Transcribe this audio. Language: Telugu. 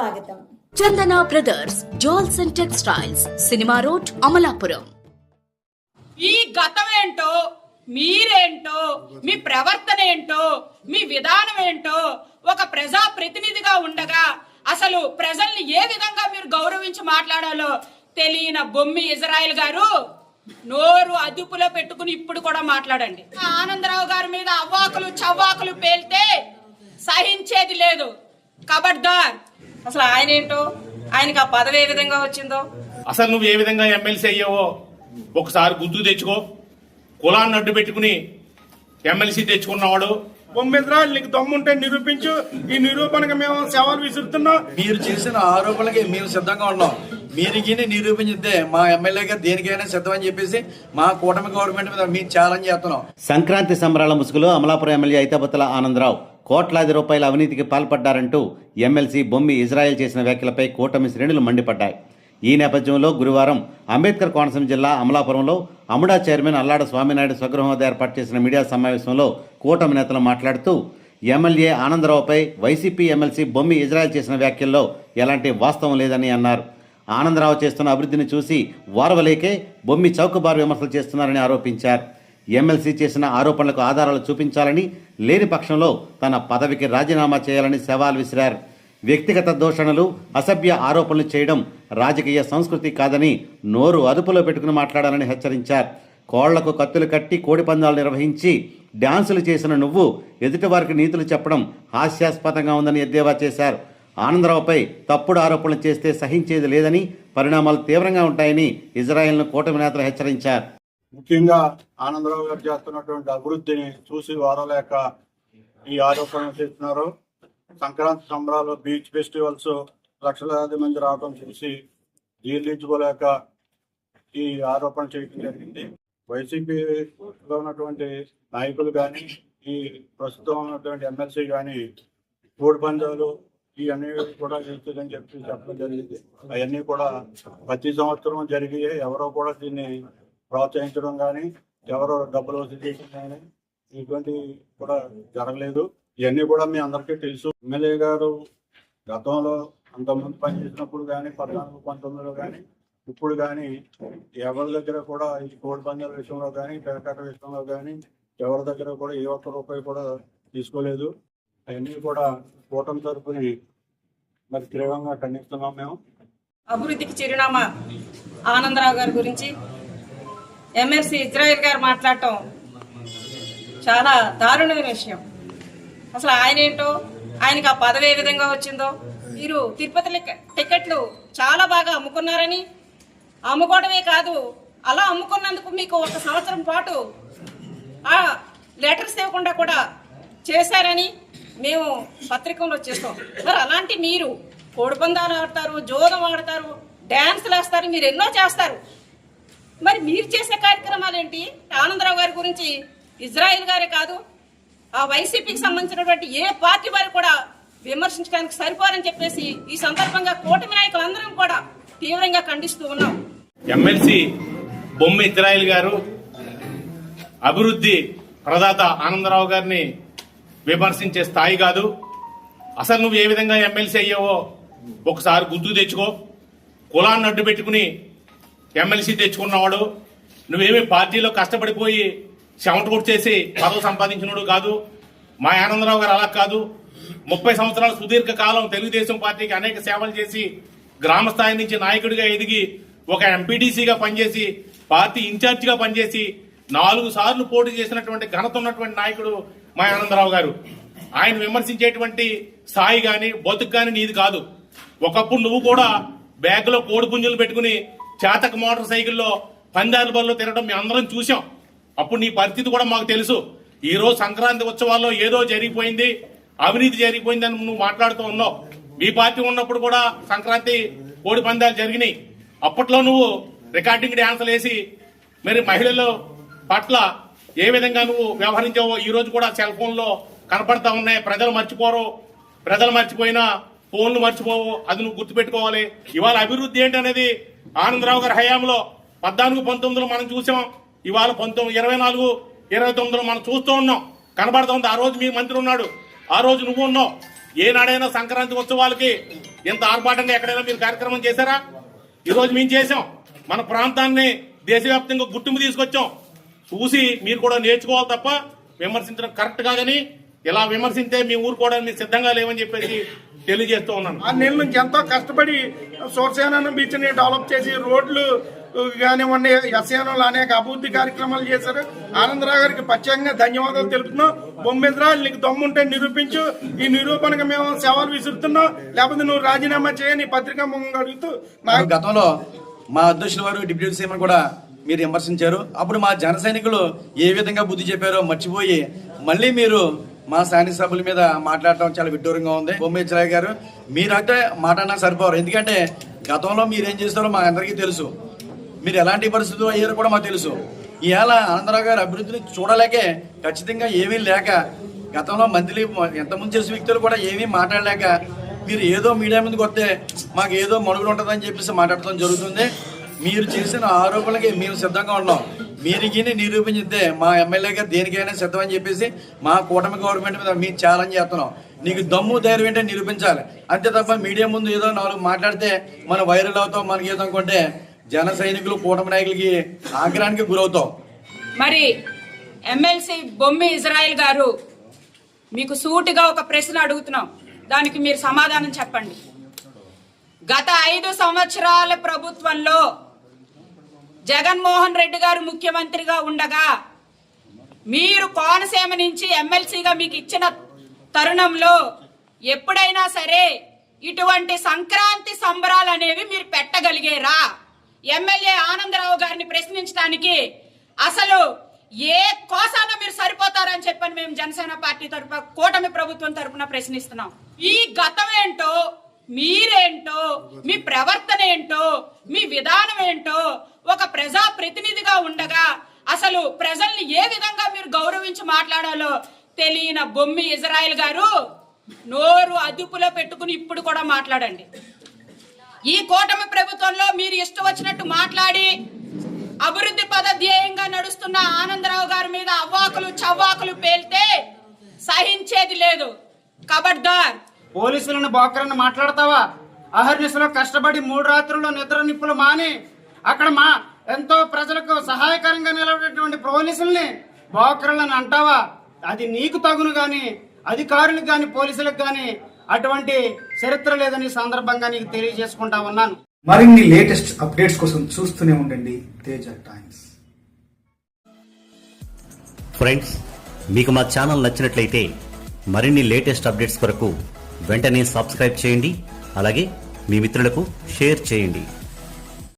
స్వాగతం. Chandana brothers jewels and textiles cinema road Amalapuram. ఈ గతం ఏంటో మీరేంటో మీ ప్రవర్తన ఏంటో మీ విధానం ఏంటో ఒక ప్రజా ప్రతినిధిగా ఉండగా అసలు ప్రజల్ని ఏ విధంగా మీరు గౌరవించి మాట్లాడాలో తెలియని బొమ్మి ఇజ్రాయెల్ గారు నోరు అదుపులో పెట్టుకుని ఇప్పుడు కూడా మాట్లాడండి. ఆనందరావు గారి మీద అవ్వాకులు చవ్వాకులు పేల్తే సహించేది లేదు. కబడ్దార్. అసలు ఆయన ఏంటో? ఆయనకి ఆ పదవి ఏ విధంగా వచ్చిందో? అసలు నువ్వు ఏ విధంగా ఎమ్మెల్సీ అయ్యావో ఒకసారి గుర్తు తెచ్చుకో. కులాన్ని అడ్డు పెట్టుకుని ఎమ్మెల్సీ తెచ్చుకున్నవాడు. బొమ్మిద్రా నీకు దమ్ముంటే నిరూపించు. ఈ నిరూపణకు మేము సవాల్ విసురుతున్నాం. మీరు చేసిన ఆరోపణలకి మేము సిద్ధంగా ఉన్నాం. మీరు గిని నిరూపించితే మా ఎమ్మెల్యేగా దేనికైనా సిద్ధం అని చెప్పేసి మా కూటమి గవర్నమెంట్ మీద మేము ఛాలెంజ్ చేస్తున్నాం. సంక్రాంతి సంబరాల ముసుగులో అమలాపురం ఎమ్మెల్యే ఐతబత్తుల ఆనందరావు. కోట్లాది రూపాయల అవినీతికి పాల్పడ్డారంటూ ఎమ్మెల్సీ బొమ్మి ఇజ్రాయెల్ చేసిన వ్యాఖ్యలపై కూటమి శ్రేణులు మండిపడ్డాయి. ఈ నేపథ్యంలో గురువారం అంబేద్కర్ కోనసీమ జిల్లా అమలాపురంలో అముడా చైర్మన్ అల్లాడ స్వామినాయుడు స్వగృహం వద్ద ఏర్పాటు చేసిన మీడియా సమావేశంలో కూటమి నేతలు మాట్లాడుతూ ఎమ్మెల్యే ఆనందరావుపై వైసీపీ ఎమ్మెల్సీ బొమ్మి ఇజ్రాయెల్ చేసిన వ్యాఖ్యల్లో ఎలాంటి వాస్తవం లేదని అన్నారు. ఆనందరావు చేస్తున్న అభివృద్ధిని చూసి వారవలేకే బొమ్మి చౌకబారు విమర్శలు చేస్తున్నారని ఆరోపించారు. ఎమ్మెల్సీ చేసిన ఆరోపణలకు ఆధారాలు చూపించాలని లేని పక్షంలో తన పదవికి రాజీనామా చేయాలని సవాల్ విసిరారు. వ్యక్తిగత దూషణలు అసభ్య ఆరోపణలు చేయడం రాజకీయ సంస్కృతి కాదని నోరు అదుపులో పెట్టుకుని మాట్లాడాలని హెచ్చరించారు. కోళ్ళకు కత్తులు కట్టి కోడి పందాలు నిర్వహించి డ్యాన్సులు చేసిన నువ్వు ఎదుటివారికి నీతులు చెప్పడం హాస్యాస్పదంగా ఉందని ఎద్దేవా చేశారు. ఆనందరావుపై తప్పుడు ఆరోపణలు చేస్తే సహించేది లేదని పరిణామాలు తీవ్రంగా ఉంటాయని ఇజ్రాయెల్ను కూటమి నేతలు హెచ్చరించారు. ముఖ్యంగా ఆనందరావు గారు చేస్తున్నటువంటి అభివృద్ధిని చూసి వారలేక ఈ ఆరోపణలు చేస్తున్నారు. సంక్రాంతి సంబరాలు బీచ్ ఫెస్టివల్స్ లక్షలాది మంది రావడం చూసి జీర్ణించుకోలేక ఈ ఆరోపణ చేయడం జరిగింది. వైసీపీలో ఉన్నటువంటి నాయకులు కానీ ఈ ప్రస్తుతం ఉన్నటువంటి ఎమ్మెల్సీ కానీ కోడి పందాలు ఇవన్నీ కూడా జరుగుతుందని చెప్పి చెప్పడం జరిగింది. అవన్నీ కూడా ప్రతి సంవత్సరం జరిగి ఎవరో కూడా దీన్ని ప్రోత్సహించడం కానీ ఎవరు డబ్బులు వసూలు చేయడం కానీ ఇటువంటి కూడా జరగలేదు. ఇవన్నీ కూడా మీ అందరికీ తెలుసు. ఎమ్మెల్యే గారు గతంలో అంతకుముందు పనిచేసినప్పుడు కానీ పద్నాలుగు పంతొమ్మిదిలో కానీ ఇప్పుడు కానీ ఎవరి దగ్గర కూడా ఈ కోడి పందాల విషయంలో కానీ పేకాట విషయంలో కానీ ఎవరి దగ్గర కూడా ఏ ఒక్క రూపాయి కూడా తీసుకోలేదు. అవన్నీ కూడా కూటమి తరపుని మరి తీవ్రంగా ఖండిస్తున్నాం మేము. అభివృద్ధికి చిరునామా? ఆనందరావు గారి గురించి ఎమ్మెల్సీ ఇజ్రాయిల్ గారు మాట్లాడటం చాలా దారుణమైన విషయం. అసలు ఆయన ఏంటో ఆయనకి ఆ పదవి ఏ విధంగా వచ్చిందో మీరు తిరుపతి టికెట్లు చాలా బాగా అమ్ముకున్నారని అమ్ముకోవడమే కాదు అలా అమ్ముకున్నందుకు మీకు ఒక సంవత్సరం పాటు ఆ లెటర్స్ ఇవ్వకుండా కూడా చేశారని మేము పత్రికల్లో చేస్తాం. మరి అలాంటి మీరు కోడిపందాలు ఆడతారు జోదం ఆడతారు డ్యాన్స్లు వేస్తారు మీరు ఎన్నో చేస్తారు. మరి మీరు చేసే కార్యక్రమాలు ఏంటి ఆనందరావు గారి గురించి ఇజ్రాయెల్ గారే కాదు ఆ వైసీపీకి సంబంధించినటువంటి ఏ పార్టీ వారు కూడా విమర్శించడానికి సరిపోరని చెప్పేసి ఈ సందర్భంగా కూటమి నాయకులందరం కూడా తీవ్రంగా ఖండిస్తూ ఉన్నాం. ఎమ్మెల్సీ బొమ్మ ఇజ్రాయిల్ గారు అభివృద్ధి ప్రదాత ఆనందరావు గారిని విమర్శించే స్థాయి కాదు. అసలు నువ్వు ఏ విధంగా ఎమ్మెల్సీ అయ్యావో ఒకసారి గుర్తు తెచ్చుకో. కులాన్ని అడ్డు పెట్టుకుని ఎమ్మెల్సీ తెచ్చుకున్నవాడు నువ్వేమి పార్టీలో కష్టపడిపోయి చెమట చేసి పదవి సంపాదించినోడు కాదు. మా ఆనందరావు గారు అలా కాదు. ముప్పై సంవత్సరాల సుదీర్ఘ కాలం తెలుగుదేశం పార్టీకి అనేక సేవలు చేసి గ్రామ స్థాయి నుంచి నాయకుడిగా ఎదిగి ఒక ఎంపీటీసీగా పనిచేసి పార్టీ ఇన్ఛార్జిగా పనిచేసి నాలుగు సార్లు పోటీ చేసినటువంటి ఘనత ఉన్నటువంటి నాయకుడు మా ఆనందరావు గారు. ఆయన విమర్శించేటువంటి స్థాయి కానీ బతుకు కానీ నీది కాదు. ఒకప్పుడు నువ్వు కూడా బ్యాగ్లో కోడి పుంజులు పెట్టుకుని చేతక మోటార్ సైకిల్లో పందాల బళ్ళు తిరగడం మేము అందరం చూసాం అప్పుడు నీ పరిస్థితి కూడా మాకు తెలుసు. ఈ రోజు సంక్రాంతి ఉత్సవాల్లో ఏదో జరిగిపోయింది అవినీతి జరిగిపోయిందని నువ్వు మాట్లాడుతూ ఉన్నావు. మీ పార్టీ ఉన్నప్పుడు కూడా సంక్రాంతి కోడి పందాలు జరిగినాయి. అప్పట్లో నువ్వు రికార్డింగ్ డ్యాన్సులు వేసి మరి మహిళల పట్ల ఏ విధంగా నువ్వు వ్యవహరించావో ఈ రోజు కూడా సెల్ ఫోన్లో కనపడతా ఉన్నాయి. ప్రజలు మర్చిపోరు. ప్రజలు మర్చిపోయినా ఫోన్లు మర్చిపోవు. అది నువ్వు గుర్తుపెట్టుకోవాలి. ఇవాళ అభివృద్ధి ఏంటనేది ఆనందరావు గారి హయాంలో పద్నాలుగు పంతొమ్మిదిలో మనం చూసాం. ఇవాళ పంతొమ్మిది ఇరవై నాలుగు ఇరవై తొమ్మిదిలో మనం చూస్తూ ఉన్నాం. కనబడుతుంది ఆ రోజు మీ మంత్రి ఉన్నాడు. ఆ రోజు నువ్వు ఉన్నావు. ఏనాడైనా సంక్రాంతి ఉత్సవాలకి ఎంత ఆర్భాటంగా ఎక్కడైనా మీరు కార్యక్రమం చేశారా? ఈరోజు మేము చేసాం మన ప్రాంతాన్ని దేశవ్యాప్తంగా గుర్తింపు తీసుకొచ్చాం. చూసి మీరు కూడా నేర్చుకోవాలి తప్ప విమర్శించడం కరెక్ట్ కాదని ఇలా విమర్శించే మీ ఊరుకోవడానికి సిద్ధంగా లేవని చెప్పేసి తెలియజేస్తూ ఉన్నాను. ఆ నెల నుంచి ఎంతో కష్టపడి సోర్సేన బీచ్ని డెవలప్ చేసి రోడ్లు కానివ్వండి ఎస్ఏనలు అనేక అభివృద్ధి కార్యక్రమాలు చేశారు. ఆనందరావు గారికి ప్రత్యేకంగా ధన్యవాదాలు తెలుపుతున్నాం. బొమ్మిద్రాలు నీకు దమ్ముంటే నిరూపించు. ఈ నిరూపణకు మేము సవాల్ విసురుతున్నాం. లేకపోతే నువ్వు రాజీనామా చేయని పత్రికా ముఖంగా అడుగుతూ నాకు గతంలో మా అధ్యక్షుల వారు డిప్యూటీ సీఎం కూడా మీరు విమర్శించారు. అప్పుడు మా జన సైనికులు ఏ విధంగా బుద్ధి చెప్పారో మర్చిపోయి మళ్ళీ మీరు మా స్థానిక సభ్యుల మీద మాట్లాడటం చాలా విడ్డూరంగా ఉంది. బొమ్మిచ్చరాయ్ గారు మీరంటే మాట్లాడినా సరిపోరు. ఎందుకంటే గతంలో మీరు ఏం చేస్తారో మా అందరికీ తెలుసు. మీరు ఎలాంటి పరిస్థితులు అయ్యారో కూడా మాకు తెలుసు. ఇవాళ ఆనందరావు గారు అభివృద్ధిని చూడలేకే ఖచ్చితంగా ఏమీ లేక గతంలో మంత్రి ఎంతమంది చేసిన వ్యక్తులు కూడా ఏమీ మాట్లాడలేక మీరు ఏదో మీడియా ముందుకు వస్తే మాకు ఏదో మనుగుడు ఉంటుందని చెప్పేసి మాట్లాడటం జరుగుతుంది. మీరు చేసిన ఆరోపణలకి మేము సిద్ధంగా ఉన్నాం. మీరు నిరూపించిద్దే నిరూపించితే మా ఎమ్మెల్యే గారు దేనికైనా సిద్ధం అని చెప్పేసి మా కూటమి గవర్నమెంట్ మీద మేము ఛాలెంజ్ చేస్తున్నాం. నీకు దమ్ము ధైర్యం ఏంటో నిరూపించాలి. అంతే తప్ప మీడియా ముందు ఏదో నాలుగు మాట్లాడితే మనం వైరల్ అవుతాం మనకి ఏదో అనుకుంటే జన సైనికులు కూటమి నాయకులకి ఆగ్రహానికి గురవుతాం. మరి ఎమ్మెల్సీ బొమ్మి ఇజ్రాయెల్ గారు మీకు సూటిగా ఒక ప్రశ్న అడుగుతున్నాం. దానికి మీరు సమాధానం చెప్పండి. గత ఐదు సంవత్సరాల ప్రభుత్వంలో జగన్మోహన్ రెడ్డి గారు ముఖ్యమంత్రిగా ఉండగా మీరు కోనసీమ నుంచి ఎమ్మెల్సీగా మీకు ఇచ్చిన తరుణంలో ఎప్పుడైనా సరే ఇటువంటి సంక్రాంతి సంబరాలు అనేవి మీరు పెట్టగలిగేరా? ఎమ్మెల్యే ఆనందరావు గారిని ప్రశ్నించడానికి అసలు ఏ కోసాన మీరు సరిపోతారని చెప్పని మేము జనసేన పార్టీ తరఫున కూటమి ప్రభుత్వం తరఫున ప్రశ్నిస్తున్నాం. ఈ గతం ఏంటో మీరేంటో మీ ప్రవర్తన ఏంటో మీ విధానం ఏంటో ఒక ప్రజా ప్రతినిధిగా ఉండగా అసలు ప్రజల్ని ఏ విధంగా మీరు గౌరవించి మాట్లాడాలో తెలియని బొమ్మి ఇజ్రాయెల్ గారు నోరు అదుపులో పెట్టుకుని ఇప్పుడు కూడా మాట్లాడండి. ఈ కూటమి ప్రభుత్వంలో మీరు ఇష్టం వచ్చినట్టు మాట్లాడి అభివృద్ధి పద ధ్యేయంగా నడుస్తున్న ఆనందరావు గారి మీద అవ్వాకులు చవ్వాకులు పేల్తే సహించేది లేదు. కబడ్దార్. పోలీసులను బోకరని మాట్లాడతావా? అహర్నిశలో కష్టపడి మూడు రాత్రుల్లో నిద్ర నిప్పులు మాని అక్కడ మా ఎంతో ప్రజలకు సహాయకరంగా నిలబడేటువంటి పోలీసుల్ని బోకరలను అంటావా? అది నీకు తగును గాని అధికారులకు గాని పోలీసులకు గాని అటువంటి చరిత్ర లేదని సందర్భంగా నీకు తెలియజేసుకుంటా ఉన్నాను. మరిన్ని లేటెస్ట్ అప్డేట్స్ కోసం చూస్తూనే ఉండండి తేజ టైమ్స్. ఫ్రెండ్స్ మీకు మా ఛానల్ నచ్చినట్లయితే మరిన్ని లేటెస్ట్ అప్డేట్స్ కొరకు వెంటనే సబ్స్క్రైబ్ చేయండి. అలాగే మీ మిత్రులకు షేర్ చేయండి.